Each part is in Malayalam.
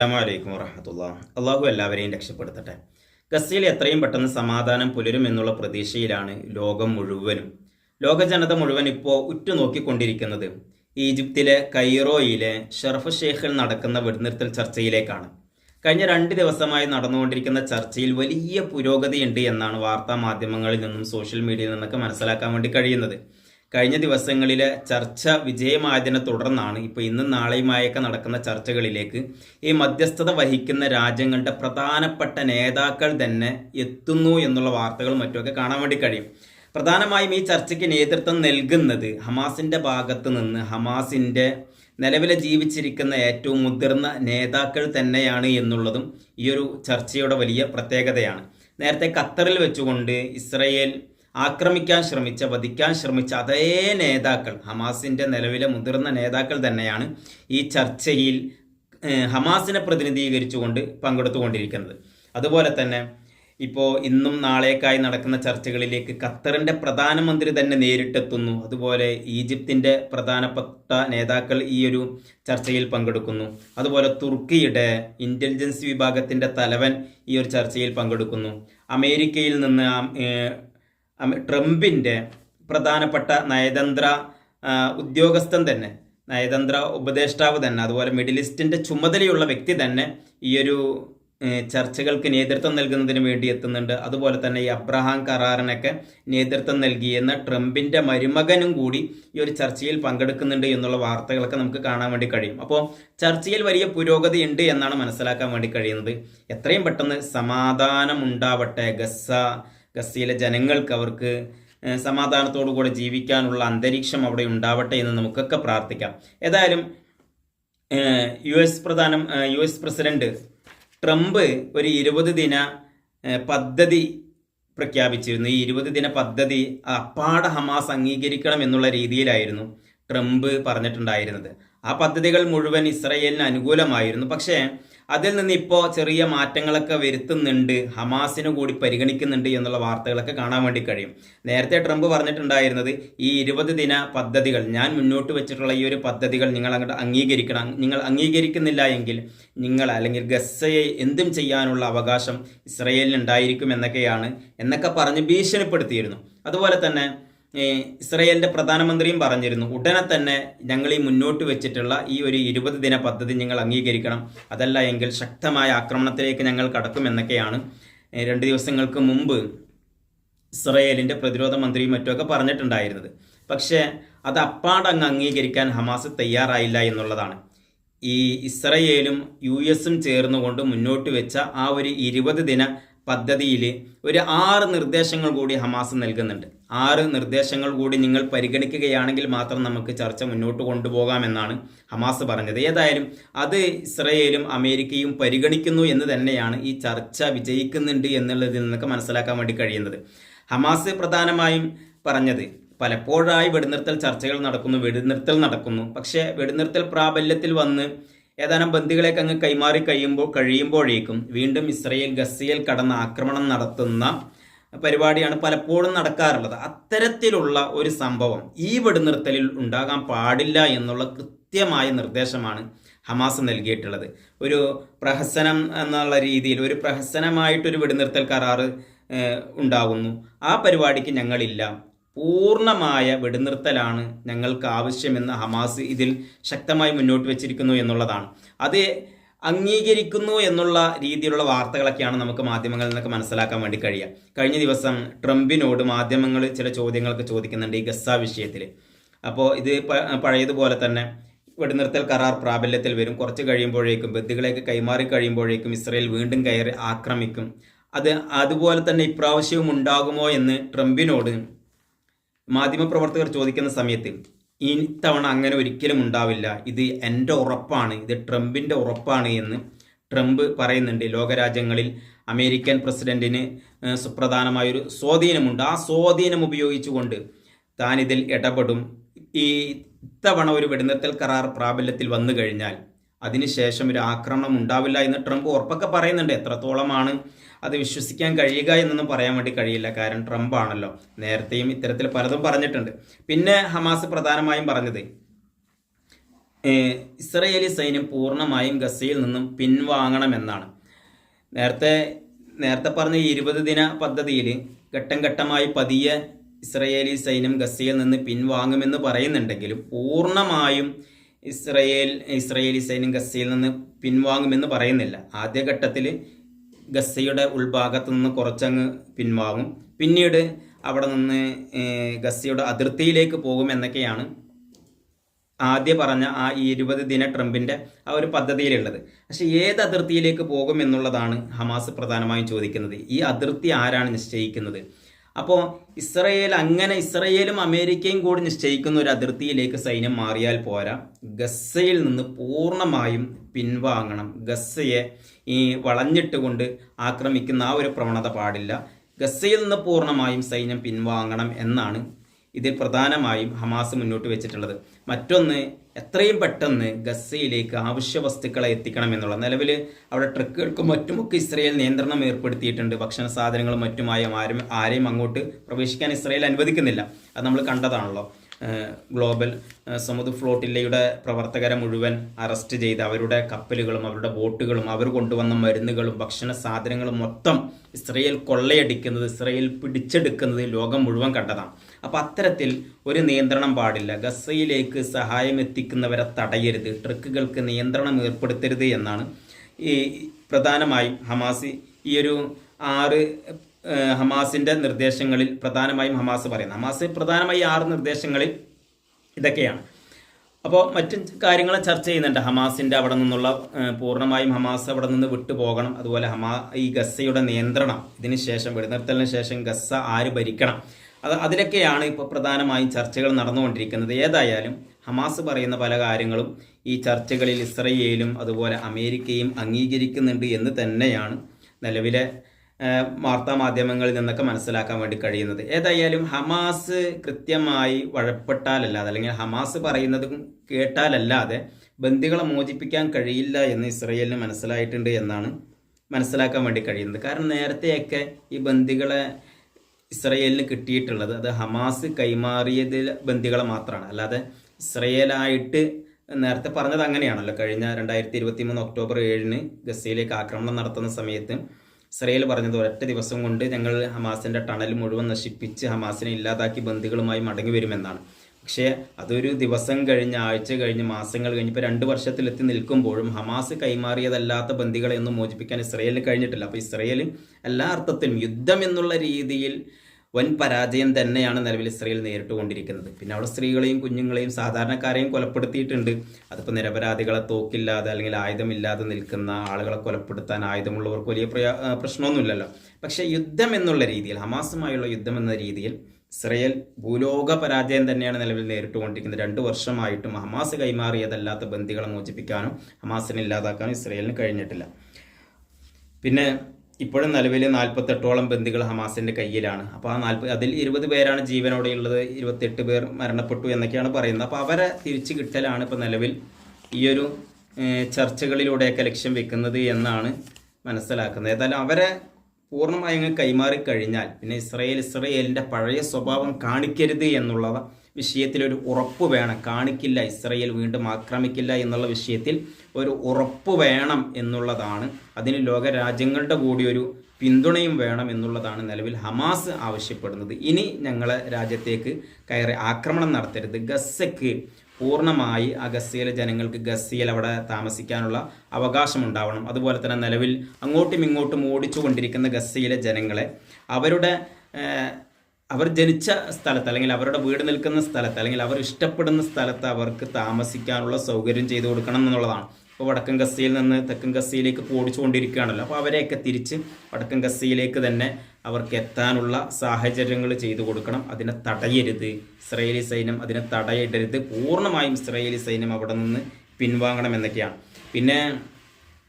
അസ്സലാമലൈക്കും വറഹമത്തുള്ള അള്ളാഹു എല്ലാവരെയും രക്ഷപ്പെടുത്തട്ടെ. ഗസയിൽ എത്രയും പെട്ടെന്ന് സമാധാനം പുലരും എന്നുള്ള പ്രതീക്ഷയിലാണ് ലോകം മുഴുവനും. ലോക ജനത മുഴുവൻ ഇപ്പോൾ ഉറ്റുനോക്കിക്കൊണ്ടിരിക്കുന്നത് ഈജിപ്തിലെ കൈറോയിലെ ഷർഫ് ഷെയ്ഖിൽ നടക്കുന്ന വെടിനിർത്തൽ ചർച്ചയിലേക്കാണ്. കഴിഞ്ഞ രണ്ട് ദിവസമായി നടന്നുകൊണ്ടിരിക്കുന്ന ചർച്ചയിൽ വലിയ പുരോഗതിയുണ്ട് എന്നാണ് വാർത്താ മാധ്യമങ്ങളിൽ നിന്നും സോഷ്യൽ മീഡിയയിൽ നിന്നൊക്കെ മനസ്സിലാക്കാൻ വേണ്ടി കഴിയുന്നത്. കഴിഞ്ഞ ദിവസങ്ങളിലെ ചർച്ച വിജയമായതിനെ തുടർന്നാണ് ഇപ്പോൾ ഇന്നും നാളെയുമായൊക്കെ നടക്കുന്ന ചർച്ചകളിലേക്ക് ഈ മധ്യസ്ഥത വഹിക്കുന്ന രാജ്യങ്ങളുടെ പ്രധാനപ്പെട്ട നേതാക്കൾ തന്നെ എത്തുന്നു എന്നുള്ള വാർത്തകൾ മറ്റുമൊക്കെ കാണാൻ വേണ്ടി കഴിയും. പ്രധാനമായും ഈ ചർച്ചയ്ക്ക് നേതൃത്വം നൽകുന്നത് ഹമാസിന്റെ ഭാഗത്ത് നിന്ന് ഹമാസിന്റെ നിലവിലെ ജീവിച്ചിരിക്കുന്ന ഏറ്റവും മുതിർന്ന നേതാക്കൾ തന്നെയാണ് എന്നുള്ളതും ഈ ഒരു ചർച്ചയുടെ വലിയ പ്രത്യേകതയാണ്. നേരത്തെ ഖത്തറിൽ വെച്ചുകൊണ്ട് ഇസ്രയേൽ ആക്രമിക്കാൻ ശ്രമിച്ച വധിക്കാൻ ശ്രമിച്ച അതേ നേതാക്കൾ ഹമാസിന്റെ നിലവിലെ മുതിർന്ന നേതാക്കൾ തന്നെയാണ് ഈ ചർച്ചയിൽ ഹമാസിനെ പ്രതിനിധീകരിച്ചുകൊണ്ട് പങ്കെടുത്തുകൊണ്ടിരിക്കുന്നത്. അതുപോലെ തന്നെ ഇപ്പോൾ ഇന്നും നാളേക്കായി നടക്കുന്ന ചർച്ചകളിലേക്ക് ഖത്തറിന്റെ പ്രധാനമന്ത്രി തന്നെ നേരിട്ടെത്തുന്നു. അതുപോലെ ഈജിപ്തിന്റെ പ്രധാനപ്പെട്ട നേതാക്കൾ ഈ ഒരു ചർച്ചയിൽ പങ്കെടുക്കുന്നു. അതുപോലെ തുർക്കിയുടെ ഇന്റലിജൻസ് വിഭാഗത്തിന്റെ തലവൻ ഈ ഒരു ചർച്ചയിൽ പങ്കെടുക്കുന്നു. അമേരിക്കയിൽ നിന്ന് ട്രംപിന്റെ പ്രധാനപ്പെട്ട നയതന്ത്ര ഉദ്യോഗസ്ഥൻ തന്നെ നയതന്ത്ര ഉപദേഷ്ടാവ് തന്നെ അതുപോലെ മിഡിൽ ഈസ്റ്റിന്റെ ചുമതലയുള്ള വ്യക്തി തന്നെ ഈയൊരു ചർച്ചകൾക്ക് നേതൃത്വം നൽകുന്നതിന് വേണ്ടി എത്തുന്നുണ്ട്. അതുപോലെ തന്നെ ഈ അബ്രഹാം കറാറിനൊക്കെ നേതൃത്വം നൽകിയെന്ന ട്രംപിന്റെ മരുമകനും കൂടി ഈ ഒരു ചർച്ചയിൽ പങ്കെടുക്കുന്നുണ്ട് എന്നുള്ള വാർത്തകളൊക്കെ നമുക്ക് കാണാൻ വേണ്ടി കഴിയും. അപ്പോൾ ചർച്ചയിൽ വലിയ പുരോഗതി ഉണ്ട് എന്നാണ് മനസ്സിലാക്കാൻ വേണ്ടി കഴിയുന്നത്. എത്രയും പെട്ടെന്ന് സമാധാനം ഉണ്ടാവട്ടെ ഗസ ഗസയിലെ ജനങ്ങൾക്ക് അവർക്ക് ഏഹ്, സമാധാനത്തോടു കൂടെ ജീവിക്കാനുള്ള അന്തരീക്ഷം അവിടെ ഉണ്ടാവട്ടെ എന്ന് നമുക്കൊക്കെ പ്രാർത്ഥിക്കാം. ഏതായാലും യു എസ് പ്രധാനം യു എസ് പ്രസിഡന്റ് ട്രംപ് ഒരു ഇരുപത് ദിന പദ്ധതി പ്രഖ്യാപിച്ചിരുന്നു. ഈ ഇരുപത് ദിന പദ്ധതി അപ്പാട ഹമാസ് അംഗീകരിക്കണം എന്നുള്ള രീതിയിലായിരുന്നു ട്രംപ് പറഞ്ഞിട്ടുണ്ടായിരുന്നത്. ആ പദ്ധതികൾ മുഴുവൻ ഇസ്രയേലിന് അനുകൂലമായിരുന്നു. പക്ഷേ അതിൽ നിന്ന് ഇപ്പോൾ ചെറിയ മാറ്റങ്ങളൊക്കെ വരുത്തുന്നുണ്ട് ഹമാസിനെ കൂടി പരിഗണിക്കുന്നുണ്ട് എന്നുള്ള വാർത്തകളൊക്കെ കാണാൻ വേണ്ടി കഴിയും. നേരത്തെ ട്രംപ് പറഞ്ഞിട്ടുണ്ടായിരുന്നത് ഈ ഇരുപത് ദിന പദ്ധതികൾ ഞാൻ മുന്നോട്ട് വെച്ചിട്ടുള്ള ഈ ഒരു പദ്ധതികൾ നിങ്ങൾ അങ്ങോട്ട് അംഗീകരിക്കണം നിങ്ങൾ അംഗീകരിക്കുന്നില്ല എങ്കിൽ നിങ്ങൾ അല്ലെങ്കിൽ ഗസ്സയെ എന്തും ചെയ്യാനുള്ള അവകാശം ഇസ്രയേലിന് ഉണ്ടായിരിക്കും എന്നൊക്കെയാണ് എന്നൊക്കെ പറഞ്ഞ് ഭീഷണിപ്പെടുത്തിയിരുന്നു. അതുപോലെ തന്നെ ഏ, ഇസ്രയേലിന്റെ പ്രധാനമന്ത്രിയും പറഞ്ഞിരുന്നു ഉടനെ തന്നെ ഞങ്ങൾ ഈ മുന്നോട്ട് വെച്ചിട്ടുള്ള ഈ ഒരു ഇരുപത് ദിന പദ്ധതി ഞങ്ങൾ അംഗീകരിക്കണം. അതല്ല എങ്കിൽ ശക്തമായ ആക്രമണത്തിലേക്ക് ഞങ്ങൾ കടക്കും എന്നൊക്കെയാണ് രണ്ട് ദിവസങ്ങൾക്ക് മുമ്പ് ഇസ്രയേലിന്റെ പ്രതിരോധ മന്ത്രിയും മറ്റുമൊക്കെ പറഞ്ഞിട്ടുണ്ടായിരുന്നത്. പക്ഷേ അത് അപ്പാടങ്ങ് അംഗീകരിക്കാൻ ഹമാസ് തയ്യാറായില്ല എന്നുള്ളതാണ്. ഈ ഇസ്രയേലും യു എസും ചേർന്നുകൊണ്ട് മുന്നോട്ട് വെച്ച ആ ഒരു ഇരുപത് ദിന പദ്ധതിയിൽ ഒരു ആറ് നിർദ്ദേശങ്ങൾ കൂടി ഹമാസ് നൽകുന്നുണ്ട്. ആറ് നിർദ്ദേശങ്ങൾ കൂടി നിങ്ങൾ പരിഗണിക്കുകയാണെങ്കിൽ മാത്രം നമുക്ക് ചർച്ച മുന്നോട്ട് കൊണ്ടുപോകാമെന്നാണ് ഹമാസ് പറഞ്ഞത്. ഏതായാലും അത് ഇസ്രയേലും അമേരിക്കയും പരിഗണിക്കുന്നു എന്ന് തന്നെയാണ് ഈ ചർച്ച വിജയിക്കുന്നുണ്ട് എന്നുള്ളതിൽ നിന്നൊക്കെ മനസ്സിലാക്കാൻ വേണ്ടി കഴിയുന്നത്. ഹമാസ് പ്രധാനമായും പറഞ്ഞത് പലപ്പോഴായി വെടിനിർത്തൽ ചർച്ചകൾ നടക്കുന്നു വെടിനിർത്തൽ നടക്കുന്നു. പക്ഷേ വെടിനിർത്തൽ പ്രാബല്യത്തിൽ വന്ന് ഏതാനും ബന്ദികളെയൊക്കെ അങ്ങ് കൈമാറി കഴിയുമ്പോൾ കഴിയുമ്പോഴേക്കും വീണ്ടും ഇസ്രയേൽ ഗസയിൽ കടന്ന് ആക്രമണം നടത്തുന്ന പരിപാടിയാണ് പലപ്പോഴും നടക്കാറുള്ളത്. അത്തരത്തിലുള്ള ഒരു സംഭവം ഈ വെടിനിർത്തലിൽ ഉണ്ടാകാൻ പാടില്ല എന്നുള്ള കൃത്യമായ നിർദ്ദേശമാണ് ഹമാസ് നൽകിയിട്ടുള്ളത്. ഒരു പ്രഹസനം എന്നുള്ള രീതിയിൽ ഒരു പ്രഹസനമായിട്ടൊരു വെടിനിർത്തൽ കരാറ് ഉണ്ടാകുന്നു ആ പരിപാടിക്ക് ഞങ്ങളില്ല. പൂർണമായ വെടിനിർത്തലാണ് ഞങ്ങൾക്ക് ആവശ്യമെന്ന് ഹമാസ് ഇതിൽ ശക്തമായി മുന്നോട്ട് വെച്ചിരിക്കുന്നു എന്നുള്ളതാണ്. അത് അംഗീകരിക്കുന്നു എന്നുള്ള രീതിയിലുള്ള വാർത്തകളൊക്കെയാണ് നമുക്ക് മാധ്യമങ്ങളിൽ നിന്നൊക്കെ മനസ്സിലാക്കാൻ വേണ്ടി കഴിയുക. കഴിഞ്ഞ ദിവസം ട്രംപിനോട് മാധ്യമങ്ങൾ ചില ചോദ്യങ്ങളൊക്കെ ചോദിക്കുന്നുണ്ട് ഈ ഗസ വിഷയത്തിൽ. അപ്പോൾ ഇത് പഴയതുപോലെ തന്നെ വെടിനിർത്തൽ കരാർ പ്രാബല്യത്തിൽ വരും. കുറച്ച് കഴിയുമ്പോഴേക്കും ബന്ധുക്കളെയൊക്കെ കൈമാറി കഴിയുമ്പോഴേക്കും ഇസ്രയേൽ വീണ്ടും കയറി ആക്രമിക്കും. അത് അതുപോലെ തന്നെ ഇപ്രാവശ്യവും ഉണ്ടാകുമോ എന്ന് ട്രംപിനോട് മാധ്യമപ്രവർത്തകർ ചോദിക്കുന്ന സമയത്ത് ഇത്തവണ അങ്ങനെ ഒരിക്കലും ഉണ്ടാവില്ല. ഇത് എന്റെ ഉറപ്പാണ്. ഇത് ട്രംപിന്റെ ഉറപ്പാണ് എന്ന് ട്രംപ് പറയുന്നുണ്ട്. ലോകരാജ്യങ്ങളിൽ അമേരിക്കൻ പ്രസിഡന്റിന് ഏഹ്, സുപ്രധാനമായൊരു സ്വാധീനമുണ്ട്. ആ സ്വാധീനം ഉപയോഗിച്ചുകൊണ്ട് താനിതിൽ ഇടപെടും. ഈ ഇത്തവണ ഒരു വെടിനിർത്തൽ കരാർ പ്രാബല്യത്തിൽ വന്നു കഴിഞ്ഞാൽ അതിനുശേഷം ഒരു ആക്രമണം ഉണ്ടാവില്ല എന്ന് ട്രംപ് ഉറപ്പൊക്കെ പറയുന്നുണ്ട്. എത്രത്തോളമാണ് അത് വിശ്വസിക്കാൻ കഴിയുക എന്നൊന്നും പറയാൻ വേണ്ടി കഴിയില്ല. കാരണം ട്രംപ് ആണല്ലോ നേരത്തെയും ഇത്തരത്തിൽ പലതും പറഞ്ഞിട്ടുണ്ട്. പിന്നെ ഹമാസ് പ്രധാനമായും പറഞ്ഞത് ഇസ്രയേലി സൈന്യം പൂർണമായും ഗസയിൽ നിന്നും പിൻവാങ്ങണമെന്നാണ്. നേരത്തെ നേരത്തെ പറഞ്ഞ ഇരുപത് ദിന പദ്ധതിയിൽ ഘട്ടം ഘട്ടമായി പതിയെ ഇസ്രയേലി സൈന്യം ഗസയിൽ നിന്ന് പിൻവാങ്ങുമെന്ന് പറയുന്നുണ്ടെങ്കിലും പൂർണമായും ഇസ്രയേൽ ഇസ്രയേലി സൈന്യം ഗസയിൽ നിന്ന് പിൻവാങ്ങുമെന്ന് പറയുന്നില്ല. ആദ്യഘട്ടത്തിൽ ഗസയുടെ ഉൾഭാഗത്തു നിന്ന് കുറച്ചങ്ങ് പിൻവാങ്ങും. പിന്നീട് അവിടെ നിന്ന് ഗസയുടെ അതിർത്തിയിലേക്ക് പോകുമെന്നൊക്കെയാണ് ആദ്യ പറഞ്ഞ ആ ഇരുപത് ദിന ട്രംപിന്റെ ആ ഒരു പദ്ധതിയിലുള്ളത്. പക്ഷേ ഏത് അതിർത്തിയിലേക്ക് പോകും എന്നുള്ളതാണ് ഹമാസ് പ്രധാനമായും ചോദിക്കുന്നത്. ഈ അതിർത്തി ആരാണ് നിശ്ചയിക്കുന്നത്? അപ്പോൾ ഇസ്രയേൽ അങ്ങനെ ഇസ്രയേലും അമേരിക്കയും കൂടി നിശ്ചയിക്കുന്ന ഒരു അതിർത്തിയിലേക്ക് സൈന്യം മാറിയാൽ പോരാ. ഗസയിൽ നിന്ന് പൂർണമായും പിൻവാങ്ങണം. ഗസയെ ഈ വളഞ്ഞിട്ടുകൊണ്ട് ആക്രമിക്കുന്ന ആ ഒരു പ്രവണത പാടില്ല. ഗസയിൽ നിന്ന് പൂർണമായും സൈന്യം പിൻവാങ്ങണം എന്നാണ് ഇതിൽ പ്രധാനമായും ഹമാസ് മുന്നോട്ട് വെച്ചിട്ടുള്ളത്. മറ്റൊന്ന് എത്രയും പെട്ടെന്ന് ഗസയിലേക്ക് ആവശ്യ വസ്തുക്കളെ എത്തിക്കണം എന്നുള്ള. നിലവിൽ അവിടെ ട്രക്കുകൾക്കും മറ്റുമൊക്കെ ഇസ്രയേൽ നിയന്ത്രണം ഏർപ്പെടുത്തിയിട്ടുണ്ട്. ഭക്ഷണ സാധനങ്ങളും മറ്റുമായി ആരും ആരെയും അങ്ങോട്ട് പ്രവേശിക്കാൻ ഇസ്രയേൽ അനുവദിക്കുന്നില്ല. അത് നമ്മൾ കണ്ടതാണല്ലോ. ഗ്ലോബൽ സമുദ്ര ഫ്ലോട്ടില്ലയുടെ പ്രവർത്തകരെ മുഴുവൻ അറസ്റ്റ് ചെയ്ത് അവരുടെ കപ്പലുകളും അവരുടെ ബോട്ടുകളും അവർ കൊണ്ടുവന്ന മരുന്നുകളും ഭക്ഷണ സാധനങ്ങളും മൊത്തം ഇസ്രയേൽ കൊള്ളയടിക്കുന്നത് ഇസ്രയേൽ പിടിച്ചെടുക്കുന്നത് ലോകം മുഴുവൻ കണ്ടതാണ്. അപ്പം അത്തരത്തിൽ ഒരു നിയന്ത്രണം പാടില്ല. ഗസയിലേക്ക് സഹായം എത്തിക്കുന്നവരെ തടയരുത്. ട്രക്കുകൾക്ക് നിയന്ത്രണം ഏർപ്പെടുത്തരുത് എന്നാണ് ഈ പ്രധാനമായും ഹമാസ് ഈ ഒരു ആറ് ഹമാസിന്റെ നിർദ്ദേശങ്ങളിൽ പ്രധാനമായും ഹമാസ് പറയുന്നത്. ഹമാസ് പ്രധാനമായി ആറ് നിർദ്ദേശങ്ങളിൽ ഇതൊക്കെയാണ്. അപ്പോൾ മറ്റു കാര്യങ്ങൾ ചർച്ച ചെയ്യുന്നുണ്ട്. ഹമാസിന്റെ അവിടെ നിന്നുള്ള പൂർണമായും ഹമാസ് അവിടെ നിന്ന് വിട്ടുപോകണം അതുപോലെ ഹമാ ഈ ഗസയുടെ നിയന്ത്രണം ഇതിന് ശേഷം വെടിനിർത്തലിന് ശേഷം ഗസ ആര് ഭരിക്കണം? അത് അതിലൊക്കെയാണ് ഇപ്പോൾ പ്രധാനമായും ചർച്ചകൾ നടന്നുകൊണ്ടിരിക്കുന്നത്. ഏതായാലും ഹമാസ് പറയുന്ന പല കാര്യങ്ങളും ഈ ചർച്ചകളിൽ ഇസ്രയേലും അതുപോലെ അമേരിക്കയും അംഗീകരിക്കുന്നുണ്ട് എന്ന് തന്നെയാണ് നിലവിലെ വാർത്താ മാധ്യമങ്ങളിൽ നിന്നൊക്കെ മനസ്സിലാക്കാൻ വേണ്ടി കഴിയുന്നത്. ഏതായാലും ഹമാസ് കൃത്യമായി വഴപ്പെട്ടാലല്ലാതെ അല്ലെങ്കിൽ ഹമാസ് പറയുന്നതും കേട്ടാലല്ലാതെ ബന്ദികളെ മോചിപ്പിക്കാൻ കഴിയില്ല എന്ന് ഇസ്രയേലിന് മനസ്സിലായിട്ടുണ്ട് എന്നാണ് മനസ്സിലാക്കാൻ വേണ്ടി കഴിയുന്നത്. കാരണം നേരത്തെയൊക്കെ ഈ ബന്ദികളെ ഇസ്രയേലിന് കിട്ടിയിട്ടുള്ളത്. അത് ഹമാസ് കൈമാറിയതിൽ ബന്ദികളെ മാത്രമാണ്. അല്ലാതെ ഇസ്രയേലായിട്ട് നേരത്തെ പറഞ്ഞത് അങ്ങനെയാണല്ലോ. കഴിഞ്ഞ രണ്ടായിരത്തി ഇരുപത്തി മൂന്ന് ഒക്ടോബർ ഏഴിന് ഗസയിലേക്ക് ആക്രമണം നടത്തുന്ന സമയത്ത് ഇസ്രയേൽ പറഞ്ഞത് ഒരൊറ്റ ദിവസം കൊണ്ട് ഞങ്ങൾ ഹമാസിന്റെ ടണൽ മുഴുവൻ നശിപ്പിച്ച് ഹമാസിനെ ഇല്ലാതാക്കി ബന്ദികളുമായി മടങ്ങി വരുമെന്നാണ്. പക്ഷേ അതൊരു ദിവസം കഴിഞ്ഞ് ആഴ്ച കഴിഞ്ഞ് മാസങ്ങൾ കഴിഞ്ഞ് ഇപ്പോൾ രണ്ട് വർഷത്തിലെത്തി നിൽക്കുമ്പോഴും ഹമാസ് കൈമാറിയതല്ലാത്ത ബന്ദികളെ ഒന്നും മോചിപ്പിക്കാൻ ഇസ്രയേലിന് കഴിഞ്ഞിട്ടില്ല. അപ്പോൾ ഇസ്രയേൽ എല്ലാ അർത്ഥത്തിലും യുദ്ധം എന്നുള്ള രീതിയിൽ വൻ പരാജയം തന്നെയാണ് നിലവിൽ ഇസ്രയേൽ നേരിട്ടുകൊണ്ടിരിക്കുന്നത് പിന്നെ അവിടെ സ്ത്രീകളെയും കുഞ്ഞുങ്ങളെയും സാധാരണക്കാരെയും കൊലപ്പെടുത്തിയിട്ടുണ്ട്. അതിപ്പോൾ നിരപരാധികളെ തോക്കില്ലാതെ അല്ലെങ്കിൽ ആയുധമില്ലാതെ നിൽക്കുന്ന ആളുകളെ കൊലപ്പെടുത്താൻ ആയുധമുള്ളവർക്ക് വലിയ പ്രശ്നമൊന്നുമില്ലല്ലോ. പക്ഷേ യുദ്ധം എന്നുള്ള രീതിയിൽ ഹമാസുമായുള്ള യുദ്ധം എന്ന രീതിയിൽ ഇസ്രയേൽ ഭൂലോക പരാജയം തന്നെയാണ് നിലവിൽ നേരിട്ടുകൊണ്ടിരിക്കുന്നത്. രണ്ട് വർഷമായിട്ടും ഹമാസ് കൈമാറിയതല്ലാത്ത ബന്ദികളെ മോചിപ്പിക്കാനും ഹമാസിനെ ഇല്ലാതാക്കാനും ഇസ്രയേലിന് കഴിഞ്ഞിട്ടില്ല. പിന്നെ ഇപ്പോഴും നിലവിൽ നാൽപ്പത്തെട്ടോളം ബന്ദികൾ ഹമാസിന്റെ കയ്യിലാണ്. അപ്പോൾ ആ നാൽപ്പത് അതിൽ ഇരുപത് പേരാണ് ജീവനോടെയുള്ളത് ഇരുപത്തെട്ട് പേർ മരണപ്പെട്ടു എന്നൊക്കെയാണ് പറയുന്നത്. അപ്പോൾ അവരെ തിരിച്ചു കിട്ടലാണ് ഇപ്പോൾ നിലവിൽ ഈയൊരു ചർച്ചകളിലൂടെയൊക്കെ ലക്ഷ്യം വെക്കുന്നത് എന്നാണ് മനസ്സിലാക്കുന്നത്. ഏതായാലും അവരെ പൂർണമായി അങ്ങ് കൈമാറി കഴിഞ്ഞാൽ പിന്നെ ഇസ്രയേൽ ഇസ്രയേലിന്റെ പഴയ സ്വഭാവം കാണിക്കരുത് എന്നുള്ള വിഷയത്തിൽ ഒരു ഉറപ്പ് വേണം. കാണിക്കില്ല ഇസ്രയേൽ വീണ്ടും ആക്രമിക്കില്ല എന്നുള്ള വിഷയത്തിൽ ഒരു ഉറപ്പ് വേണം എന്നുള്ളതാണ്. അതിന് ലോക രാജ്യങ്ങളുടെ കൂടി ഒരു പിന്തുണയും വേണം എന്നുള്ളതാണ് നിലവിൽ ഹമാസ് ആവശ്യപ്പെടുന്നത്. ഇനി ഞങ്ങളെ രാജ്യത്തേക്ക് കയറി ആക്രമണം നടത്തരുത്. ഗസയ്ക്ക് പൂർണമായി ആ ഗസയിലെ ജനങ്ങൾക്ക് ഗസയിൽ അവിടെ താമസിക്കാനുള്ള അവകാശം ഉണ്ടാവണം അതുപോലെ തന്നെ നിലവിൽ അങ്ങോട്ടും ഇങ്ങോട്ടും ഓടിച്ചു കൊണ്ടിരിക്കുന്ന ഗസയിലെ ജനങ്ങളെ അവരുടെ അവർ ജനിച്ച സ്ഥലത്ത് അല്ലെങ്കിൽ അവരുടെ വീട് നിൽക്കുന്ന സ്ഥലത്ത് അല്ലെങ്കിൽ അവർ ഇഷ്ടപ്പെടുന്ന സ്ഥലത്ത് അവർക്ക് താമസിക്കാനുള്ള സൗകര്യം ചെയ്തു കൊടുക്കണം എന്നുള്ളതാണ്. ഇപ്പോൾ വടക്കൻ ഗസയിൽ നിന്ന് തെക്കൻ ഗസയിലേക്ക് ഓടിച്ചുകൊണ്ടിരിക്കുകയാണല്ലോ. അപ്പോൾ അവരെയൊക്കെ തിരിച്ച് വടക്കൻ ഗസയിലേക്ക് തന്നെ അവർക്ക് എത്താനുള്ള സാഹചര്യങ്ങൾ ചെയ്തു കൊടുക്കണം. അതിനെ തടയരുത്. ഇസ്രയേലി സൈന്യം അതിനെ തടയിടരുത്. പൂർണമായും ഇസ്രയേലി സൈന്യം അവിടെ നിന്ന് പിൻവാങ്ങണം എന്നൊക്കെയാണ്. പിന്നെ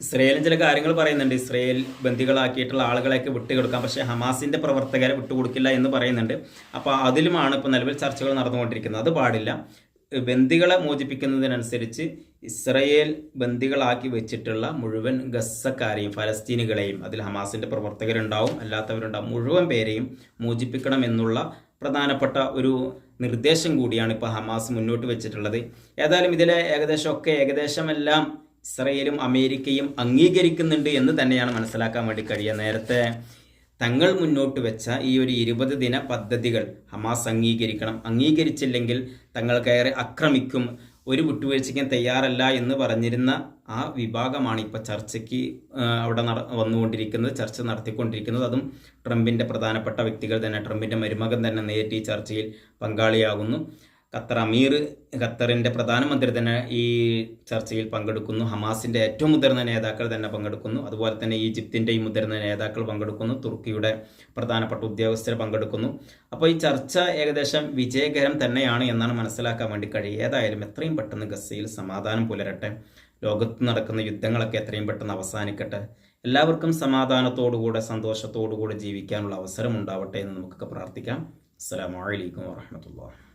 ഇസ്രയേലും ചില കാര്യങ്ങൾ പറയുന്നുണ്ട്. ഇസ്രയേൽ ബന്ദികളാക്കിയിട്ടുള്ള ആളുകളെയൊക്കെ വിട്ടുകൊടുക്കാം പക്ഷേ ഹമാസിന്റെ പ്രവർത്തകരെ വിട്ടുകൊടുക്കില്ല എന്ന് പറയുന്നുണ്ട്. അപ്പോൾ അതിലുമാണ് ഇപ്പോൾ നിലവിൽ ചർച്ചകൾ നടന്നുകൊണ്ടിരിക്കുന്നത്. അത് പാടില്ല. ബന്ദികളെ മോചിപ്പിക്കുന്നതിനനുസരിച്ച് ഇസ്രയേൽ ബന്ദികളാക്കി വെച്ചിട്ടുള്ള മുഴുവൻ ഗസ്സക്കാരെയും ഫലസ്തീനുകളെയും അതിൽ ഹമാസിന്റെ പ്രവർത്തകരുണ്ടാവും. അല്ലാത്തവരുണ്ടാവും. മുഴുവൻ പേരെയും മോചിപ്പിക്കണം എന്നുള്ള പ്രധാനപ്പെട്ട ഒരു നിർദ്ദേശം കൂടിയാണ് ഇപ്പോൾ ഹമാസ് മുന്നോട്ട് വെച്ചിട്ടുള്ളത്. ഏതായാലും ഇതിലെ ഏകദേശമൊക്കെ ഏകദേശമെല്ലാം ഇസ്രയേലും അമേരിക്കയും അംഗീകരിക്കുന്നുണ്ട് എന്ന് തന്നെയാണ് മനസ്സിലാക്കാൻ വേണ്ടി കഴിയുക. നേരത്തെ തങ്ങൾ മുന്നോട്ട് വെച്ച ഈ ഒരു ഇരുപത് ദിന പദ്ധതികൾ ഹമാസ് അംഗീകരിക്കണം. അംഗീകരിച്ചില്ലെങ്കിൽ തങ്ങൾ കയറി ആക്രമിക്കും ഒരു വിട്ടുവീഴ്ചയ്ക്കും തയ്യാറല്ല എന്ന് പറഞ്ഞിരുന്ന ആ വിഭാഗമാണ് ഇപ്പോൾ ചർച്ചയ്ക്ക് അവിടെ നട വന്നുകൊണ്ടിരിക്കുന്നത് ചർച്ച നടത്തിക്കൊണ്ടിരിക്കുന്നത്. അതും ട്രംപിന്റെ പ്രധാനപ്പെട്ട വ്യക്തികൾ തന്നെ ട്രംപിന്റെ മരുമകൻ തന്നെ നേരിട്ട് ഈ ചർച്ചയിൽ പങ്കാളിയാകുന്നു. ഖത്തർ അമീർ ഖത്തറിന്റെ പ്രധാനമന്ത്രി തന്നെ ഈ ചർച്ചയിൽ പങ്കെടുക്കുന്നു. ഹമാസിന്റെ ഏറ്റവും മുതിർന്ന നേതാക്കൾ തന്നെ പങ്കെടുക്കുന്നു. അതുപോലെ തന്നെ ഈജിപ്തിന്റെയും മുതിർന്ന നേതാക്കൾ പങ്കെടുക്കുന്നു. തുർക്കിയുടെ പ്രധാനപ്പെട്ട ഉദ്യോഗസ്ഥർ പങ്കെടുക്കുന്നു. അപ്പോൾ ഈ ചർച്ച ഏകദേശം വിജയകരം തന്നെയാണ് എന്നാണ് മനസ്സിലാക്കാൻ വേണ്ടി കഴിയുക. ഏതായാലും എത്രയും പെട്ടെന്ന് ഗസയിൽ സമാധാനം പുലരട്ടെ. ലോകത്ത് നടക്കുന്ന യുദ്ധങ്ങളൊക്കെ എത്രയും പെട്ടെന്ന് അവസാനിക്കട്ടെ. എല്ലാവർക്കും സമാധാനത്തോടുകൂടെ സന്തോഷത്തോടുകൂടെ ജീവിക്കാനുള്ള അവസരം ഉണ്ടാവട്ടെ എന്ന് നമുക്കൊക്കെ പ്രാർത്ഥിക്കാം. അസ്സലാമു അലൈക്കും വറഹമത്തുള്ളാഹി